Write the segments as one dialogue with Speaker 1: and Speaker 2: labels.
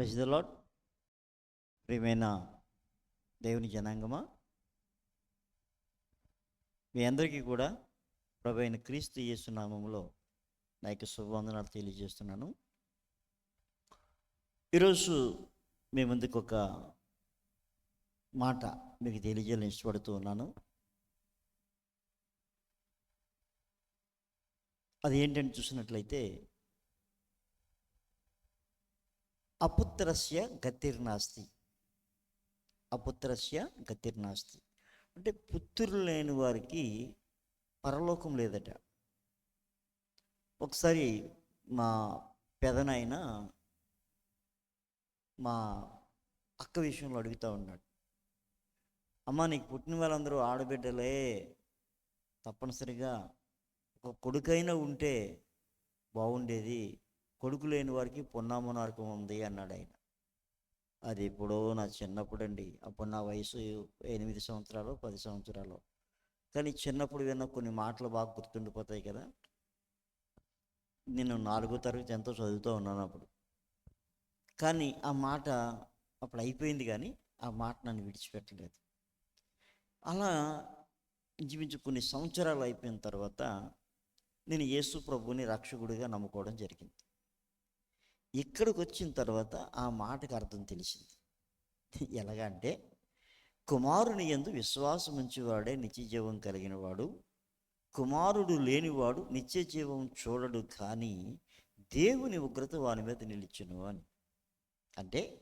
Speaker 1: Press the lord ప్రియమైన దేవుని జనాంగమా? మీ అందరికీ కూడా ప్రభు అయిన క్రీస్తు యేసు నామంలో నా యొక్క శుభవందనాలు తెలియజేస్తున్నాను. ఈరోజు మీ ముందుకు ఒక మాట మీకు తెలియజేయాలని ఇష్టపడుతూ ఉన్నాను. అది ఏంటంటే చూసినట్లయితే అపుత్రస్య గతిర్నాస్తి. అపుత్రస్య గతిర్నాస్తి. అంటే పుత్రులు లేని వారికి పరలోకం లేదట. ఒకసారి మా పెదనాయన మా అక్క విషయంలో అడుగుతూ ఉన్నాడు. అమ్మ నీకు పుట్టిన వాళ్ళందరూ ఆడబిడ్డలే. తప్పనిసరిగా ఒక కొడుకైనా ఉంటే బాగుండేది. కొడుకు లేని వారికి పున్నామనార్కం ఉంది అన్నాడు ఆయన. అది ఎప్పుడో నా చిన్నప్పుడు అండి అప్పుడు నా వయసు ఎనిమిది సంవత్సరాలు పది సంవత్సరాలు. కానీ చిన్నప్పుడు విన్న కొన్ని మాటలు బాగా గుర్తుండిపోతాయి కదా. నేను నాలుగో తరగతి ఎంతో చదువుతూ ఉన్నాను అప్పుడు. కానీ ఆ మాట అప్పుడు అయిపోయింది కానీ ఆ మాట నన్ను విడిచిపెట్టలేదు. అలా ఇంచుమించు కొన్ని సంవత్సరాలు అయిపోయిన తర్వాత నేను యేసు ప్రభుని రక్షకుడిగా నమ్ముకోవడం జరిగింది. ఇక్కడికి వచ్చిన తర్వాత ఆ మాటకు అర్థం తెలిసింది. ఎలాగంటే కుమారుని ఎందు విశ్వాసం ఉంచేవాడే నిత్య జీవం కలిగిన వాడు కుమారుడు లేనివాడు నిత్య జీవం చూడడు కానీ దేవుని ఉగ్రత వాని మీద నిలిచును అని. అంటే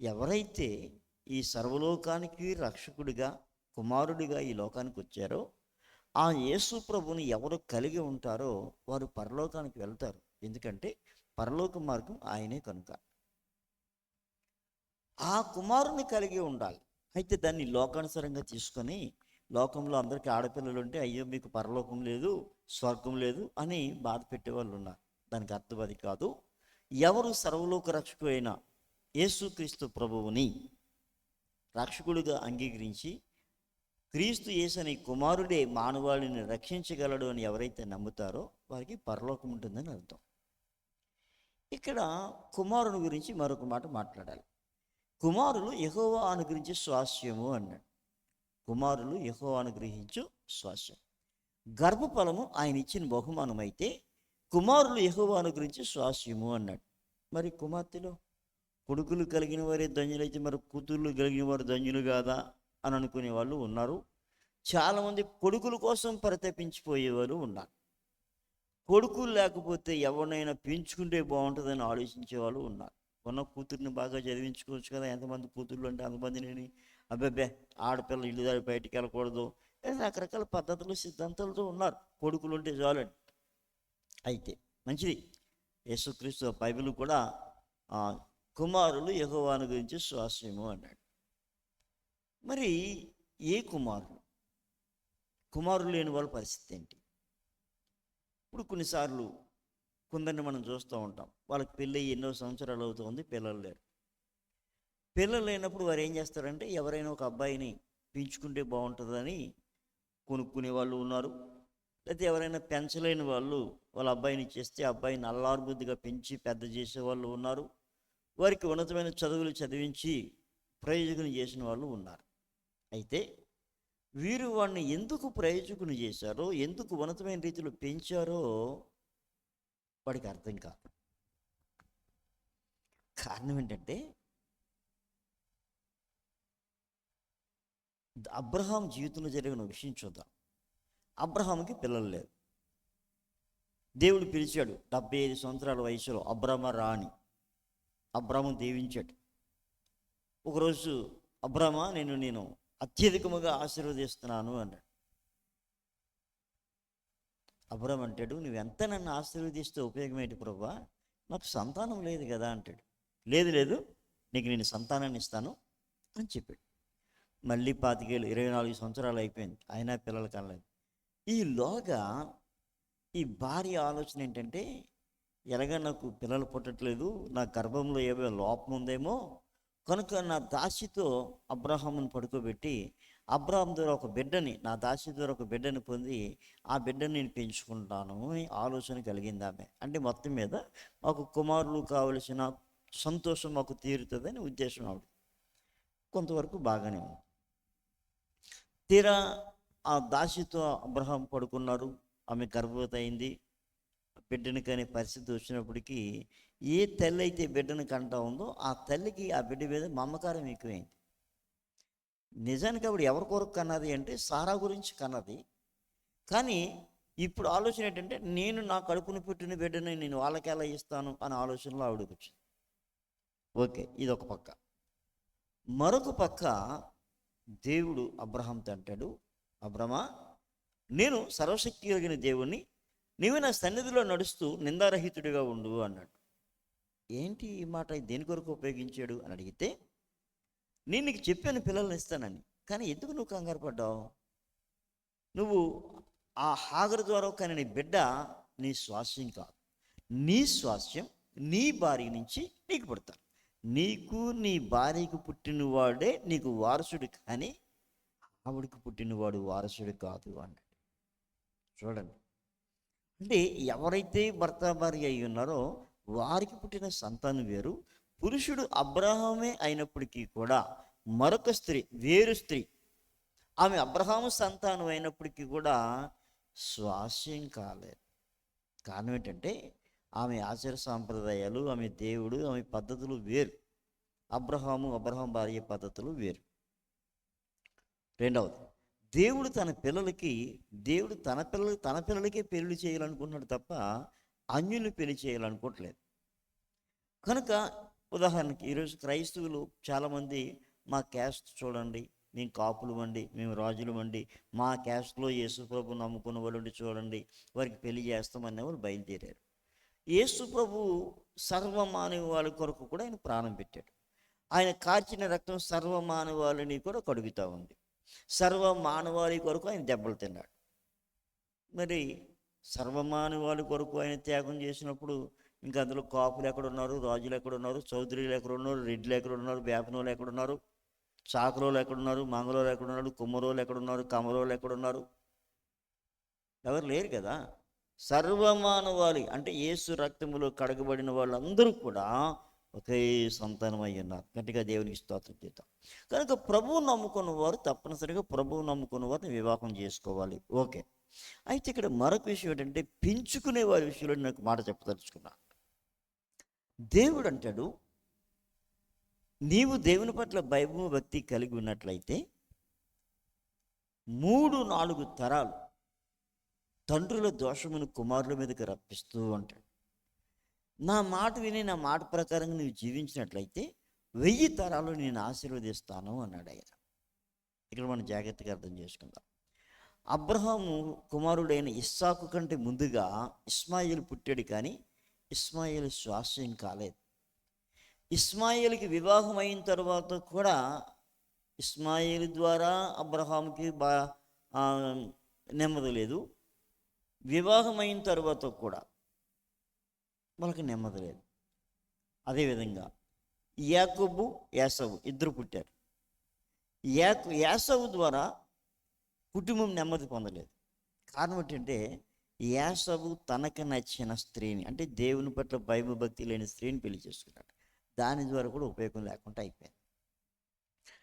Speaker 1: ఎవరైతే ఈ సర్వలోకానికి రక్షకుడిగా కుమారుడిగా ఈ లోకానికి వచ్చారో ఆ యేసు ప్రభుని ఎవరు కలిగి ఉంటారో వారు పరలోకానికి వెళ్తారు. ఎందుకంటే పరలోక మార్గం ఆయనే కనుక. ఆ కుమారుని కలిగి ఉండాలి. అయితే దాన్ని లోకానుసారంగా తీసుకొని లోకంలో అందరికీ ఆడపిల్లలు ఉంటే అయ్యో మీకు పరలోకం లేదు స్వర్గం లేదు అని బాధ పెట్టేవాళ్ళు ఉన్నారు. దానికి అర్థం అది కాదు. ఎవరు సర్వలోక రక్షకు అయిన యేసుక్రీస్తు ప్రభువుని రక్షకుడిగా అంగీకరించి క్రీస్తు యేసని కుమారుడే మానవాళిని రక్షించగలడు అని ఎవరైతే నమ్ముతారో వారికి పరలోకం ఉంటుందని అర్థం. ఇక్కడ కుమారుని గురించి మరొక మాట మాట్లాడాలి. కుమారులు యహోవా అనుగ్రహించే స్వాస్యము అన్నాడు. కుమారులు యహోవా అనుగ్రహించు స్వాస్యం. గర్భఫలము ఆయన ఇచ్చిన బహుమానం అయితే కుమారులు యహోవా అనుగ్రహించే స్వాస్యము అన్నాడు. మరి కుమార్తెలు కొడుకులు కలిగిన వారే ధన్యులైతే మరి కూతుర్లు కలిగిన వారు ధన్యులు కాదా అని అనుకునే వాళ్ళు ఉన్నారు. చాలామంది కొడుకుల కోసం పరితపించిపోయేవారు ఉన్నారు. కొడుకులు లేకపోతే ఎవరినైనా పెంచుకుంటే బాగుంటుందని ఆలోచించే వాళ్ళు ఉన్నారు. ఉన్న కూతుర్ని బాగా చదివించుకోవచ్చు కదా ఎంతమంది కూతుర్లు అంటే అంతమందిని అబ్బాబ్బే ఆడపిల్ల ఇల్లు దాడి బయటికి వెళ్ళకూడదు. రకరకాల పద్ధతులు సిద్ధాంతాలతో ఉన్నారు. కొడుకులు ఉంటే చాలండి. అయితే మంచిది. యేసుక్రీస్తు బైబిల్ కూడా కుమారులు యహోవాను గురించి స్వాస్యము అన్నాడు. మరి ఏ కుమారులు? కుమారులు లేని వాళ్ళ పరిస్థితి ఏంటి? ఇప్పుడు కొన్నిసార్లు కొందరిని మనం చూస్తూ ఉంటాం. వాళ్ళకి పెళ్ళి ఎన్నో సంవత్సరాలు అవుతుంది పిల్లలు లేరు. పిల్లలు లేనప్పుడు వారు ఏం చేస్తారంటే ఎవరైనా ఒక అబ్బాయిని పెంచుకుంటే బాగుంటుందని కొనుక్కునే వాళ్ళు ఉన్నారు. లేకపోతే ఎవరైనా పెంచలేని వాళ్ళు వాళ్ళ అబ్బాయిని ఇచ్చేస్తే అబ్బాయిని అల్లారుబుద్ధిగా పెంచి పెద్ద చేసే వాళ్ళు ఉన్నారు. వారికి ఉన్నతమైన చదువులు చదివించి ప్రయోజకులు చేసిన వాళ్ళు ఉన్నారు. అయితే వీరు వాడిని ఎందుకు ప్రయోజకుని చేశారో ఎందుకు ఉన్నతమైన రీతిలో పెంచారో వాడికి అర్థం కాదు. కారణం ఏంటంటే అబ్రహాం జీవితంలో జరిగిన విషయం చూద్దాం. అబ్రహాంకి పిల్లలు లేరు. దేవుడు పిలిచాడు డెబ్బై ఐదు సంవత్సరాల వయసులో అబ్రహ్మ రాణి. అబ్రహం దీవించాడు. ఒకరోజు అబ్రహ్మ నేను నేను అత్యధికముగా ఆశీర్వదిస్తున్నాను అన్నాడు. అబ్రహం అంటాడు నువ్వు ఎంత నన్ను ఆశీర్వదిస్తే ఉపయోగం ఏంటి ప్రభా? నాకు సంతానం లేదు కదా అంటాడు. లేదు లేదు నీకు నేను సంతానాన్ని ఇస్తాను అని చెప్పాడు. మళ్ళీ పాతికేళ్ళు ఇరవై నాలుగు సంవత్సరాలు అయిపోయింది. అయినా పిల్లలు కనలేదు ఈలోగా ఈ భార్య ఆలోచన ఏంటంటే ఎలాగ నాకు పిల్లలు పుట్టట్లేదు నా గర్భంలో ఏవో లోపం ఉందేమో కనుక నా దాసితో అబ్రహామును పడుకోబెట్టి అబ్రహాం ద్వారా ఒక బిడ్డని నా దాసి ద్వారా ఒక బిడ్డని పొంది ఆ బిడ్డని నేను పెంచుకుంటాను ఆలోచన కలిగింది ఆమె. అంటే మొత్తం మీద మాకు కుమారులు కావలసిన సంతోషం మాకు తీరుతుందని ఉద్దేశం ఆవిడ. కొంతవరకు బాగానే ఉంది. తీరా ఆ దాసితో అబ్రహాం పడుకున్నారు. ఆమె గర్భవతి అయింది. బిడ్డని కానీ పరిస్థితి వచ్చినప్పటికీ ఏ తల్లి అయితే బిడ్డను కంటా ఉందో ఆ తల్లికి ఆ బిడ్డ మీద మమకారం ఎక్కువైంది. నిజానికి అప్పుడు ఎవరి కొరకు కన్నది అంటే సారా గురించి కన్నది. కానీ ఇప్పుడు ఆలోచన ఏంటంటే నేను నా కడుపును పుట్టిన బిడ్డని నేను వాళ్ళకి ఎలా ఇస్తాను అనే ఆలోచనలో ఆవిడకి వచ్చింది. ఓకే ఇది ఒక పక్క. మరొక పక్క దేవుడు అబ్రహాంతో అంటాడు అబ్రహమా నేను సర్వశక్తి కలిగిన దేవుణ్ణి నీవు నా సన్నిధిలో నడుస్తూ నిందారహితుడిగా ఉండు అన్నాడు. ఏంటి ఈ మాట? దేని కొరకు ఉపయోగించాడు? అని అడిగితే నేను నీకు చెప్పాను పిల్లల్ని ఇస్తానని. కానీ ఎందుకు నువ్వు కంగారు పడ్డావు? నువ్వు ఆ హాగరు ద్వారా కానీ నీ బిడ్డ నీ స్వాస్యం కాదు. నీ స్వాస్యం నీ భార్య నుంచి నీకు పుడతాను నీకు నీ భార్యకు పుట్టినవాడే నీకు వారసుడు కానీ ఆవిడకి పుట్టినవాడు వారసుడు కాదు అన్నాడు చూడండి. అంటే ఎవరైతే భర్త భార్య అయి ఉన్నారో వారికి పుట్టిన సంతానం వేరు. పురుషుడు అబ్రహామే అయినప్పటికీ కూడా మరొక స్త్రీ వేరు స్త్రీ. ఆమె అబ్రహాము సంతానం అయినప్పటికీ కూడా స్వాస్యం కాలేదు. కారణం ఏంటంటే ఆమె ఆచార సాంప్రదాయాలు ఆమె దేవుడు ఆమె పద్ధతులు వేరు. అబ్రహాము అబ్రహాం భార్య పద్ధతులు వేరు. రెండవది దేవుడు తన పిల్లలకి దేవుడు తన పిల్లలకి తన పిల్లలకే పెళ్ళి చేయాలనుకుంటున్నాడు తప్ప అన్యుల్ని పెళ్ళి చేయాలనుకోవట్లేదు. కనుక ఉదాహరణకి ఈరోజు క్రైస్తవులు చాలామంది మా క్యాస్ట్ చూడండి మేము కాపులు వండి మేము రాజులు వండి మా క్యాస్ట్లో యేసుప్రభు నమ్ముకున్న వాళ్ళు చూడండి వారికి పెళ్ళి చేస్తామనే వాళ్ళు బయలుదేరారు. యేసుప్రభు సర్వమానవాళి కొరకు కూడా ఆయన ప్రాణం పెట్టాడు. ఆయన కార్చిన రక్తం సర్వమానవాళిని కూడా కడుగుతూ ఉంది. సర్వ మానవాళి కొరకు ఆయన దెబ్బలు తిన్నాడు. మరి సర్వమానవాళి కొరకు ఆయన త్యాగం చేసినప్పుడు ఇంకా అందులో కాపులు ఎక్కడున్నారు రాజులు ఎక్కడున్నారు ఉన్నారు ఎక్కడున్నారు ఎక్కడ ఉన్నారు రెడ్లు ఎక్కడ ఉన్నారు వేపనోళ్ళు ఎక్కడున్నారు చాకరోలు ఎక్కడ ఉన్నారు మంగళోలు ఎక్కడ ఎక్కడున్నారు కుమ్మరోలు ఎక్కడున్నారు ఎవరు లేరు కదా. సర్వమానవాళి అంటే యేసు రక్తములో కడగబడిన వాళ్ళందరూ కూడా ఒకే సంతానం అయి ఉన్నారు. గట్టిగా దేవునికి స్తోత్రం చేద్దాం. కనుక ప్రభువు నమ్ముకున్న వారు తప్పనిసరిగా ప్రభువు నమ్ముకున్న వారిని వివాహం చేసుకోవాలి. ఓకే. అయితే ఇక్కడ మరొక విషయం ఏంటంటే పెంచుకునే వారి విషయంలో నాకు మాట చెప్పదలుచుకున్నా. దేవుడు అంటాడు నీవు దేవుని పట్ల భయము భక్తి కలిగి ఉన్నట్లయితే మూడు నాలుగు తరాలు తండ్రుల దోషమును కుమారుల మీదకి రప్పిస్తూ ఉంటాడు. నా మాట విని నా మాట ప్రకారంగా నువ్వు జీవించినట్లయితే వెయ్యి తరాలు నేను ఆశీర్వదిస్తాను అన్నాడు ఆయన. ఇక్కడ మనం జాగ్రత్తగా అర్థం చేసుకుందాం. అబ్రహాము కుమారుడైన ఇస్సాకు కంటే ముందుగా ఇస్మాయిల్ పుట్టాడు కానీ ఇస్మాయిల్ స్వాస్యం కాలేదు. ఇస్మాయిల్కి వివాహం అయిన తర్వాత కూడా ఇస్మాయిల్ ద్వారా అబ్రహాంకి బా నెమ్మది లేదు. వివాహం అయిన తర్వాత కూడా వాళ్ళకి నెమ్మది లేదు. అదేవిధంగా యాకోబు యాసవు ఇద్దరు పుట్టారు. యాకు యాసవు ద్వారా కుటుంబం నెమ్మది పొందలేదు. కారణం ఏంటంటే యాసవు తనకు నచ్చిన స్త్రీని అంటే దేవుని పట్ల భయభక్తి లేని స్త్రీని పెళ్ళి చేసుకున్నాడు. దాని ద్వారా కూడా ఉపయోగం లేకుండా అయిపోయింది.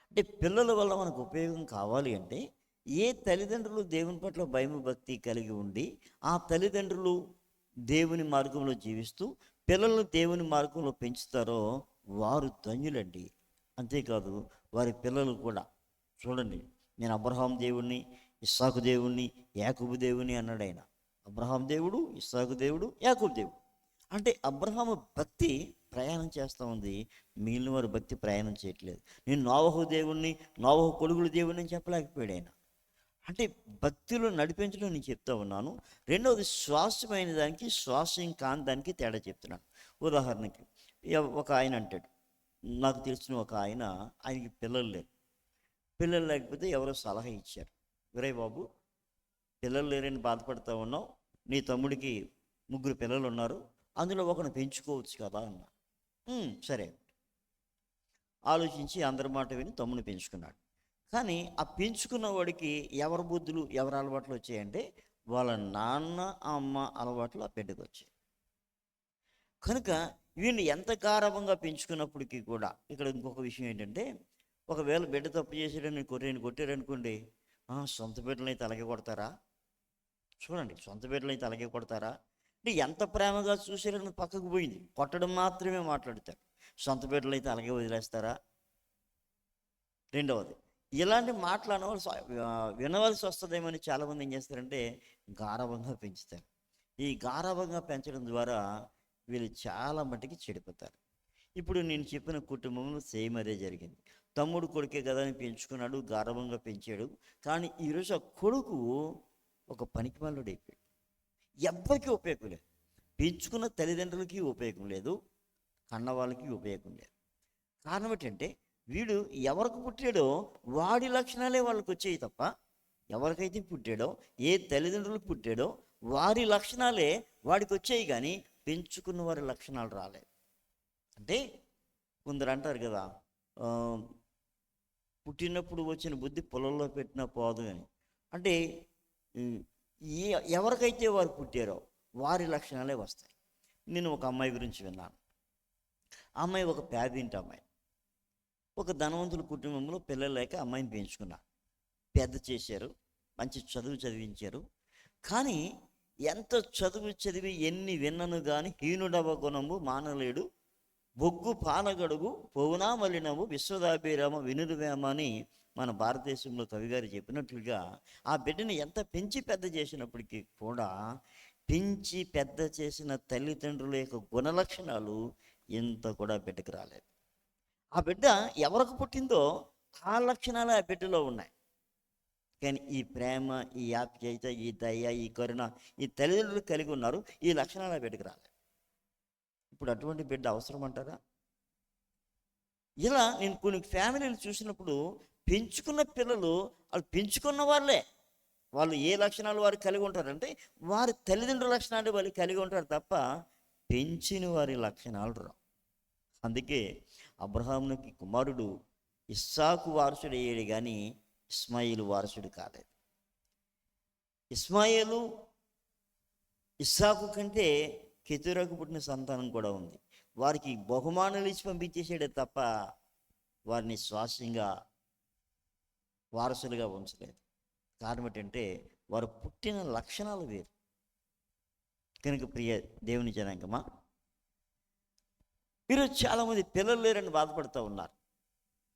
Speaker 1: అంటే పిల్లల వల్ల మనకు ఉపయోగం కావాలి అంటే ఏ తల్లిదండ్రులు దేవుని పట్ల భయం భక్తి కలిగి ఉండి ఆ తల్లిదండ్రులు దేవుని మార్గంలో జీవిస్తూ పిల్లలను దేవుని మార్గంలో పెంచుతారో వారు ధన్యులండి. అంతేకాదు వారి పిల్లలు కూడా చూడండి నేను అబ్రహాం దేవుణ్ణి ఇస్సాకు దేవుణ్ణి యాకూబు దేవుని అన్నాడు ఆయన. అబ్రహాం దేవుడు ఇస్సాకు దేవుడు యాకూబు దేవుడు. అంటే అబ్రహాము భక్తి ప్రయాణం చేస్తూ ఉంది. మిగిలిన వారు భక్తి ప్రయాణం చేయట్లేదు. నేను నోవహు దేవుణ్ణి నోవహు కొడుగులు దేవుణ్ణి చెప్పలేకపోయాడు ఆయన. అంటే భక్తిలో నడిపించడం నేను చెప్తా ఉన్నాను. రెండవది శ్వాసమైన దానికి శ్వాసం కాని దానికి తేడా చెప్తున్నాను. ఉదాహరణకి ఒక ఆయన అంటాడు. నాకు తెలిసిన ఒక ఆయన ఆయనకి పిల్లలు లేరు. పిల్లలు లేకపోతే ఎవరో సలహా ఇచ్చారు. విరయ్ బాబు పిల్లలు లేరని బాధపడుతూ ఉన్నావు. నీ తమ్ముడికి ముగ్గురు పిల్లలు ఉన్నారు. అందులో ఒకరిని పెంచుకోవచ్చు కదా అన్నా సరే ఆలోచించి అందరి మాట విని తమ్ముని పెంచుకున్నాడు. కానీ ఆ పెంచుకున్న వాడికి ఎవరి బుద్ధులు ఎవరి అలవాట్లు వచ్చాయంటే వాళ్ళ నాన్న అమ్మ అలవాట్లు ఆ బిడ్డకు వచ్చాయి. కనుక వీళ్ళు ఎంత గారవంగా పెంచుకున్నప్పటికీ కూడా ఇక్కడ ఇంకొక విషయం ఏంటంటే ఒకవేళ బిడ్డ తప్పు చేసాడని కొట్టేని కొట్టారనుకోండి సొంత బిడ్డలని తలకి కొడతారా? చూడండి సొంత బిడ్డలని తలకి కొడతారా? అంటే ఎంత ప్రేమగా చూసారని పక్కకు పోయింది. కొట్టడం మాత్రమే మాట్లాడతారు. సొంత బిడ్డలు అయితే అలాగే వదిలేస్తారా? రెండవది ఇలాంటి మాటలు అనవలసి వినవలసి వస్తుందేమని చాలామంది ఏం చేస్తారంటే గారవంగా పెంచుతారు. ఈ గారవంగా పెంచడం ద్వారా వీళ్ళు చాలా మటుకి చెడిపోతారు. ఇప్పుడు నేను చెప్పిన కుటుంబంలో సేమ్ అదే జరిగింది. తమ్ముడు కొడుకే కదా అని పెంచుకున్నాడు గారవంగా పెంచాడు. కానీ ఈరోజు ఆ కొడుకు ఒక పనికిమాలుడు అయిపోయాడు ఎవ్వరికి ఉపయోగం లేదు. పెంచుకున్న తల్లిదండ్రులకి ఉపయోగం లేదు కన్నవాళ్ళకి ఉపయోగం లేదు. కారణం ఏంటంటే వీడు ఎవరికి పుట్టాడో వాడి లక్షణాలే వాళ్ళకి వచ్చాయి తప్ప ఎవరికైతే పుట్టాడో ఏ తల్లిదండ్రులకు పుట్టాడో వారి లక్షణాలే వాడికి వచ్చాయి కానీ పెంచుకున్న వారి లక్షణాలు రాలేదు. అంటే కొందరు అంటారు కదా పుట్టినప్పుడు వచ్చిన బుద్ధి పొలంలో పెట్టిన పోదు అని. అంటే ఏ ఎవరికైతే వారు పుట్టారో వారి లక్షణాలే వస్తాయి. నేను ఒక అమ్మాయి గురించి విన్నాను. ఆ అమ్మాయి ఒక పేదింటి అమ్మాయి. ఒక ధనవంతుల కుటుంబంలో పిల్లలు లేక అమ్మాయిని పెంచుకున్నారు పెద్ద చేశారు మంచి చదువు చదివించారు. కానీ ఎంత చదువు చదివి ఎన్ని విన్నను కానీ హీనుడవ గుణము మానలేడు. బొగ్గు పానగడుగు పౌనా మలినము విశ్వదాభిరామ వినురువేమ అని మన భారతదేశంలో కవిగారు చెప్పినట్లుగా ఆ బిడ్డని ఎంత పెంచి పెద్ద చేసినప్పటికీ కూడా పెంచి పెద్ద చేసిన తల్లిదండ్రుల యొక్క గుణలక్షణాలు ఇంత కూడా బిడ్డకు రాలేదు. ఆ బిడ్డ ఎవరికి పుట్టిందో ఆ లక్షణాలు ఆ బిడ్డలో ఉన్నాయి. కానీ ఈ ప్రేమ ఈ ఆప్యాయత ఈ దయ ఈ కరుణ ఈ తల్లిదండ్రులు కలిగి ఉన్నారు ఈ లక్షణాలు ఆ బిడ్డకు రాలేదు. ఇప్పుడు అటువంటి బిడ్డ అవసరం అంటారా ఇలా నేను కొన్ని ఫ్యామిలీలు చూసినప్పుడు పెంచుకున్న పిల్లలు వాళ్ళు పెంచుకున్న వాళ్ళే. వాళ్ళు ఏ లక్షణాలు వారు కలిగి ఉంటారంటే వారి తల్లిదండ్రుల లక్షణాలు వాళ్ళు కలిగి ఉంటారు తప్ప పెంచిన వారి లక్షణాలు రావు. అందుకే అబ్రహామునికి కుమారుడు ఇస్సాకు వారసుడు అయ్యాడు కానీ ఇస్మాయిలు వారసుడు కాలేదు. ఇస్మాయిలు ఇస్సాకు కంటే కెతురకు పుట్టిన సంతానం కూడా ఉంది. వారికి బహుమానాలు ఇచ్చి పంపించేసాడే తప్ప వారిని స్వాస్యంగా వారసులుగా ఉంచలేదు. కారణం ఏంటంటే వారు పుట్టిన లక్షణాలు వేరు. కనుక ప్రియ దేవుని జనాంగమా ఈరోజు చాలామంది పిల్లలు లేరని బాధపడుతూ ఉన్నారు.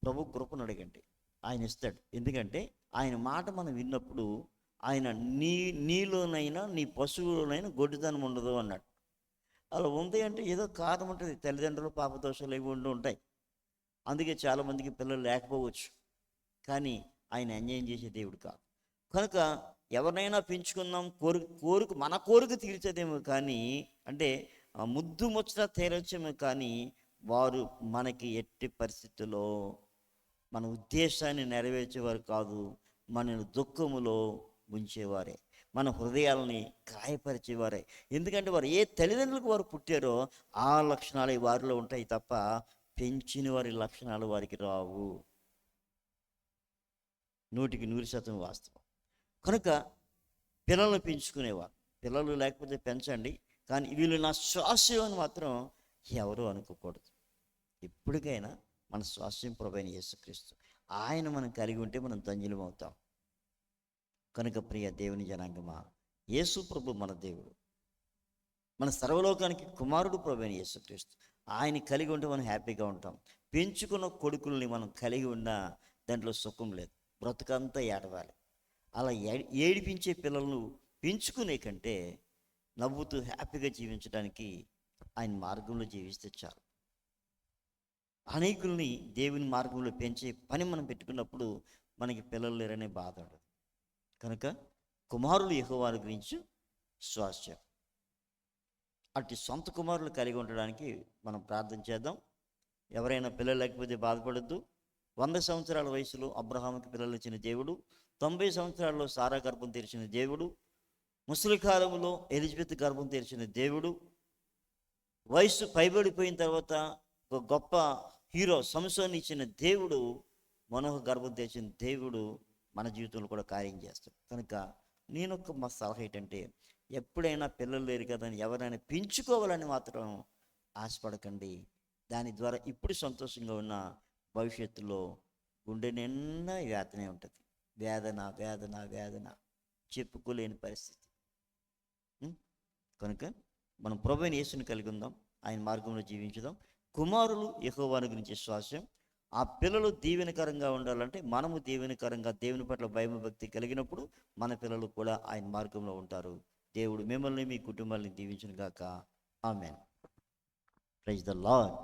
Speaker 1: ప్రభు కృపను అడగండి. ఆయన ఇస్తాడు. ఎందుకంటే ఆయన మాట మనం విన్నప్పుడు ఆయన నీ నీలోనైనా నీ పశువులోనైనా గొడ్డుదనం ఉండదు అన్నాడు. అలా ఉంది అంటే ఏదో కారణం ఉంటుంది. తల్లిదండ్రులు పాపదోషాలు ఇవి ఉండి ఉంటాయి. అందుకే చాలామందికి పిల్లలు లేకపోవచ్చు. కానీ ఆయన అన్యాయం చేసే దేవుడు కాదు. కనుక ఎవరినైనా పెంచుకుందాం కోరిక కోరిక మన కోరిక తీర్చేదేమో కానీ అంటే ఆ ముద్దు ముచ్చట తీరొచ్చేమో కానీ వారు మనకి ఎట్టి పరిస్థితుల్లో మన ఉద్దేశాన్ని నెరవేర్చేవారు కాదు. మనని దుఃఖములో ఉంచేవారే. మన హృదయాలని గాయపరిచేవారే. ఎందుకంటే వారు ఏ తల్లిదండ్రులకు వారు పుట్టారో ఆ లక్షణాలు వారిలో ఉంటాయి తప్ప పెంచిన వారి లక్షణాలు వారికి రావు. నూటికి నూరు శాతం వాస్తవం. కనుక పిల్లలను పెంచుకునేవారు. పిల్లలు లేకపోతే పెంచండి. కానీ వీళ్ళు నా శ్వాసం అని మాత్రం ఎవరు అనుకోకూడదు. ఎప్పటికైనా మన స్వాస్యం ప్రభైన యేసుక్రీస్తు. ఆయన మనం కలిగి ఉంటే మనం ధన్యులం అవుతాం. కనుక ప్రియ దేవుని జనాంగమా యేసు ప్రభు మన దేవుడు. మన సర్వలోకానికి కుమారుడు ప్రభు అని యేసుక్రీస్తు. ఆయన కలిగి ఉంటే మనం హ్యాపీగా ఉంటాం. పెంచుకున్న కొడుకుల్ని మనం కలిగి ఉన్నా దాంట్లో సుఖం లేదు. బ్రతుకంతా ఏడవాలి. అలా ఏ- ఏడిపించే పిల్లలను పెంచుకునే కంటే నవ్వుతూ హ్యాపీగా జీవించడానికి ఆయన మార్గంలో జీవిస్తే చాలు. అనేకుల్ని దేవుని మార్గంలో పెంచే పని మనం పెట్టుకున్నప్పుడు మనకి పిల్లలు లేరనే బాధ ఉండదు. కనుక కుమారులు యహోవాను గురించి స్వాస్థ్యం అట్టి సొంత కుమారులు కలిగి ఉండడానికి మనం ప్రార్థన చేద్దాం. ఎవరైనా పిల్లలు లేకపోతే బాధపడద్దు. వంద సంవత్సరాల వయసులో అబ్రహాముకి పిల్లలు ఇచ్చిన దేవుడు. తొంభై సంవత్సరాల్లో సారా గర్భం తెరిచిన దేవుడు. ముసలి కాలంలో ఎలిజబెత్ గర్భం తెరిచిన దేవుడు. వయసు పైబడిపోయిన తర్వాత ఒక గొప్ప హీరో సంసోని ఇచ్చిన దేవుడు మనోహ గర్భం తెరిచిన దేవుడు. మన జీవితంలో కూడా కార్యం చేస్తాడు. కనుక నేను ఒక మా సలహా ఏంటంటే ఎప్పుడైనా పిల్లలు లేరు కదా అని ఎవరైనా పెంచుకోవాలని మాత్రం ఆశపడకండి. దాని ద్వారా ఇప్పుడు సంతోషంగా ఉన్న భవిష్యత్తులో గుండె నిండా వేదనే ఉంటుంది. వేదన వేదన వేదన. చెప్పుకోలేని పరిస్థితి. కనుక మనం ప్రభుని యేసుని కలిగి ఉందాం. ఆయన మార్గంలో జీవించుదాం. కుమారులు యెహోవాను గురించి శ్వాసం ఆ పిల్లలు దీవెనకరంగా ఉండాలంటే మనము దీవెనకరంగా దేవుని పట్ల భయభక్తి కలిగినప్పుడు మన పిల్లలు కూడా ఆయన మార్గంలో ఉంటారు. దేవుడు మిమ్మల్ని మీ కుటుంబాన్ని దీవించును గాక ఆమెన్. Praise the lord